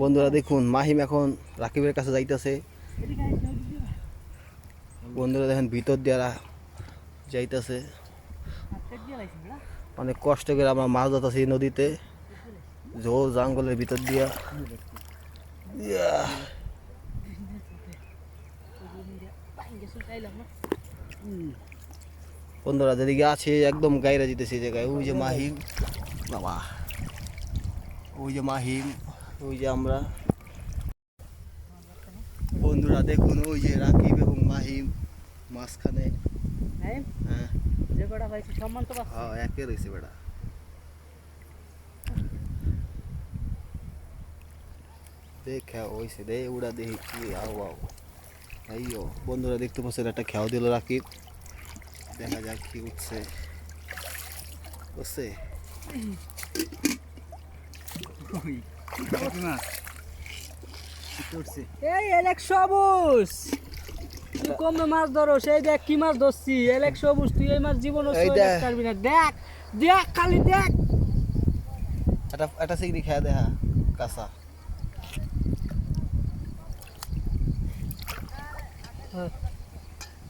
বন্ধুরা দেখুন, মাহিম এখন রাকিবের কাছে যাইতেছে। বন্ধুরা দেখেন, ভিতর দিয়া যাইতেছে। অনেক কষ্ট করে আমরা মাছ ধরতেছি নদীতে। ঝোল জঙ্গলের ভিতর দিয়া। বন্ধুরা যেদিকে আছে, একদম গাইরা এই জায়গায়। ওই যে মাহিম। বাবা। ওই যে মাহিম। ওই যে আমরা। বন্ধুরা দেখুন ওই যে রাকিব এবং মাহিম মাঝখানে। হ্যাঁ। যে কটা পাইছি সম্মান তো পাচ্ছি। হ্যাঁ একে রয়েছে বেটা দেখা ওইসে দে উড়া দেখি কি আও আও। আইও বন্ধুরা দেখতে পাচ্ছেন একটা খেয়াও দিল রাকিব। দেখা যাক কি উঠছে। উঠছে? এই এলেক সবুজ। তুই কমে মাছ ধরো সেই দেখ কি মাছ ধরছি। এলেক সবুজ তুই এই মাছ জীবন এই দেখ। পারবি না। দেখ দেখ খালি দেখ। একটা একটা সিগড়ি খেয়া দেখা কাঁচা।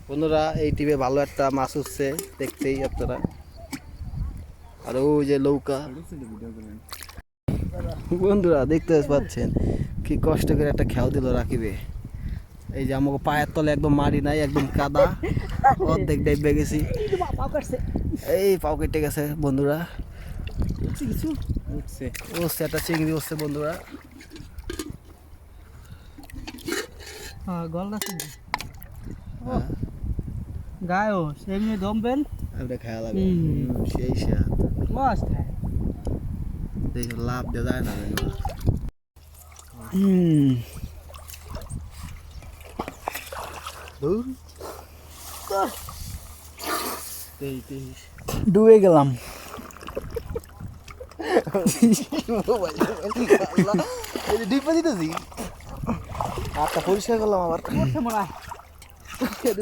বন্ধুরা এই টিপে ভালো একটা মাছ উঠছে দেখতেই আপনারা। আর ওই যে নৌকা। বন্ধুরা দেখতে পাচ্ছেন কি কষ্ট করে একটা খেয়াও দিল রাখিবে এই যে আমাকে পায়ের তলে একদম মারি নাই একদম কাদা অর্ধেক ডাইবে গেছি। এই পাও কেটে গেছে বন্ধুরা। কিছু উঠছে একটা চিংড়ি উঠছে বন্ধুরা। গলদা চিংড়ি। গায়ও সেমনি দমবেন এটা খেয়া লাগে সেই মস্ত। দেখি লাভ দেওয়া যায় না। ডুবে গেলাম ডিপে দিতেছি হাতটা পরিষ্কার করলাম আবার।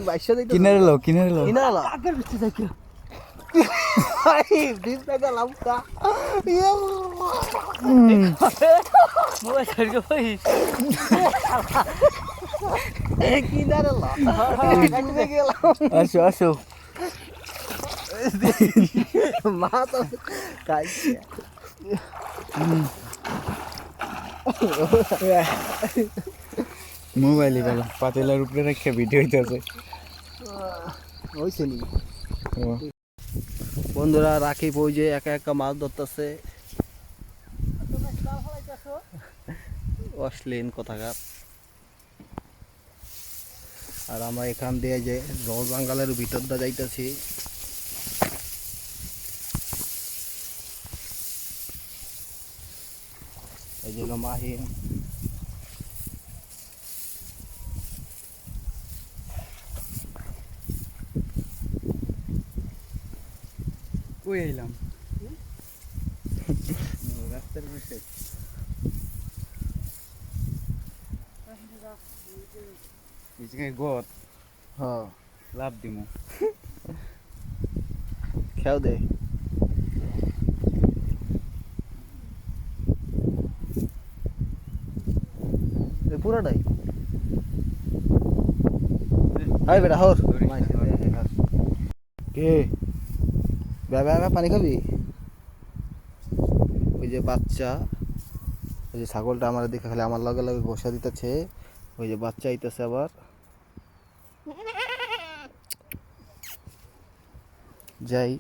বাইশশো দিতে কিনারে লো কিনারে লো কিনা হলো আগের বৃষ্টি দেখি ডিপ থেকে লাভটা মোবাইল ছাড়িয়ে ভাই কিনারে লো ডুবে গেলাম আসো আসো। মা তো খাইছে। মোবাইলই ভালো পাতিলার উপরে রেখে ভিডিও হইতেছে। হয়েছে নি। বন্ধুরা রাখি ওই যে একা একা মাছ ধরতেছে। অশ্লীল কথাকার আর আমরা এখান দিয়ে যে জল বাঙ্গালের ভিতরটা যাইতেছি। এই জন্য মাহিম। কই আইলাম রাস্তার পাশে এদিকে গত হ্যাঁ। লাভ দিমু। খেয়াও দে। এ পুরাটাই। হাই বেটা হর। কে? বে বে বে, পানি খাবি? ওই যে বাচ্চা ওই যে ছাগলটা আমার দেখে খালি আমার লগে লগে ঘষা দিতেছে ওই যে বাচ্চা আইতেছে আবার। যাই।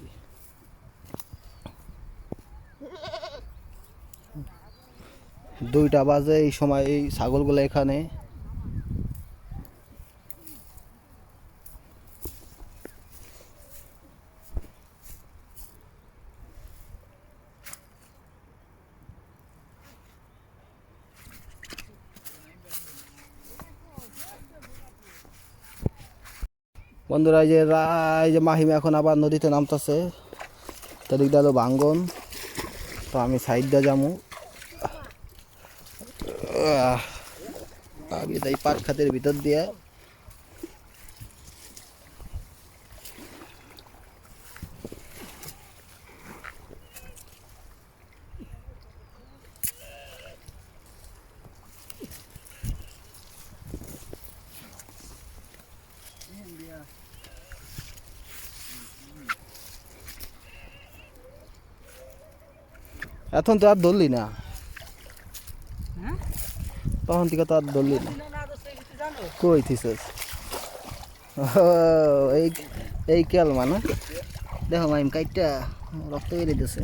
দুইটা বাজে এই সময় এই ছাগলগুলো এখানে। বন্ধুরা এই যে এই যে মাহিম এখন আবার নদীতে নামতেছে। তাদিক হলো ভাঙ্গন। তো আমি সাইড দিয়ে আহ, আমি তাই পাট খাতের ভিতর দিয়ে। এখন তো আর ধরলি না। হ্যাঁ? তখন থেকে তো আর ধরলি না। না না কই থিসস? এই এই কেল মানে? দেখো মাইম কাইটটা রক্ত বেরিয়ে দিছে।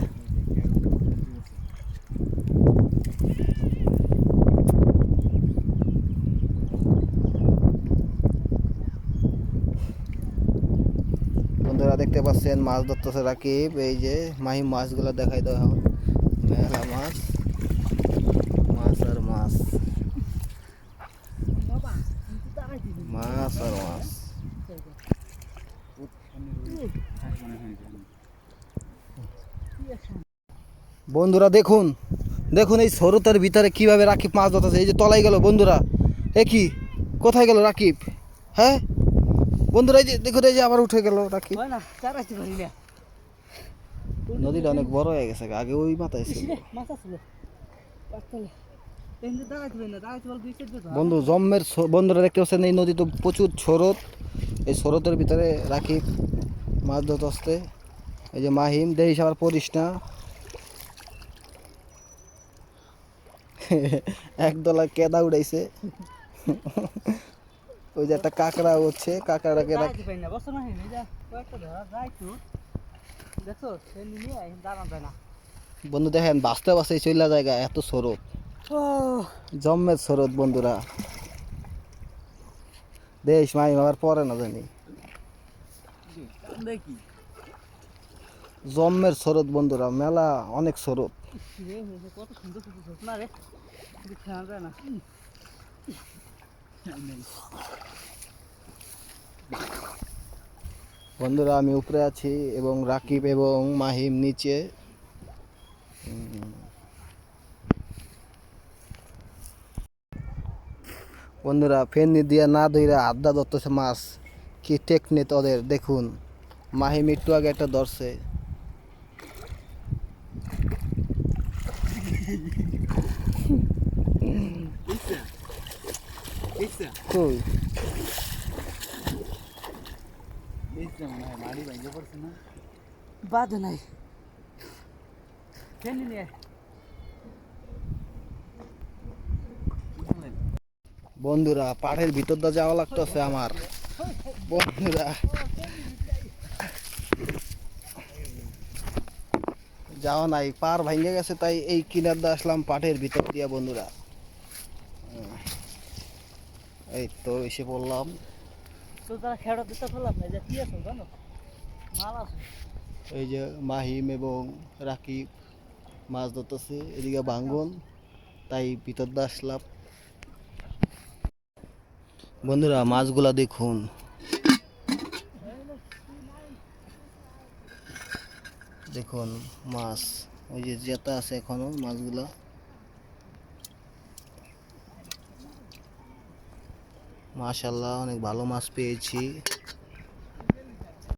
বন্ধুরা দেখতে পাচ্ছেন মাছ ধরতেছে রাকিব। এই যে মাহিম মাছগুলো দেখাই দাও এখন। মেলা মাছ। মাছ মাছ। আর মাছ। বন্ধুরা, দেখুন দেখুন এই সরতার ভিতরে কীভাবে রাকিব মাছ ধরতেছে। এই যে তলাই গেল, বন্ধুরা। এ কি? কোথায় গেল রাকিব? হ্যাঁ? বন্ধুরা, এই যে, দেখুন, এই যে আবার উঠে গেল রাকিব। না। নদীটা অনেক বড় হয়ে গেছে আগে ওই মাথায় ছিল। বন্ধু জম্মের বন্ধুরা দেখতে পাচ্ছেন এই নদী তো প্রচুর স্রোত। এই স্রোতের ভিতরে রাকিব মাছ ধরতে আসতে এই যে মাহিম দেহিস আবার পড়িস না। একদলা কেদা উড়াইছে। ওই যে একটা কাঁকড়া হচ্ছে কাঁকড়াটাকে রাখ দেখো সে নিয়ে দাঁড়ান যায় না। বন্ধু দেখেন বাঁচতে বাঁচতে চইলা জায়গা এত স্রোত জম্মের স্রোত বন্ধুরা। দেশ মাই আবার পরে না জানি। দেখি। জম্মের স্রোত বন্ধুরা মেলা অনেক স্রোত কত সুন্দর সুন্দর না রে? যায় না। বন্ধুরা আমি উপরে আছি এবং রাকিব এবং মাহিম নিচে। বন্ধুরা ফেনি দিয়ে না ধইরা আড্ডা ধরতেছে মাছ। কি টেকনিক ওদের দেখুন। মাহিম একটু আগে একটা ধরছে। কই? দেখছা মাড়ি ভাঙে পড়ছে না বাদ নাই বন্ধুরা পাড়ের ভিতর দিয়ে যাওয়া লাগতেছে আমার। বন্ধুরা। যাওয়া নাই পার ভেঙে গেছে তাই এই কিনার দিয়ে আসলাম পাটের ভিতর দিয়া বন্ধুরা। এই তো এসে পড়লাম। যে এই যে মাহিম এবং রাকিব মাছ ধরতেছে, এদিকে ভাঙ্গন, তাই ভিতর দিয়ে আসলাম। বন্ধুরা, মাছগুলা দেখুন। দেখুন, মাছ, ওই যে জেতা আছে এখনও মাছগুলা। মাশাল্লাহ অনেক ভালো মাছ পেয়েছি।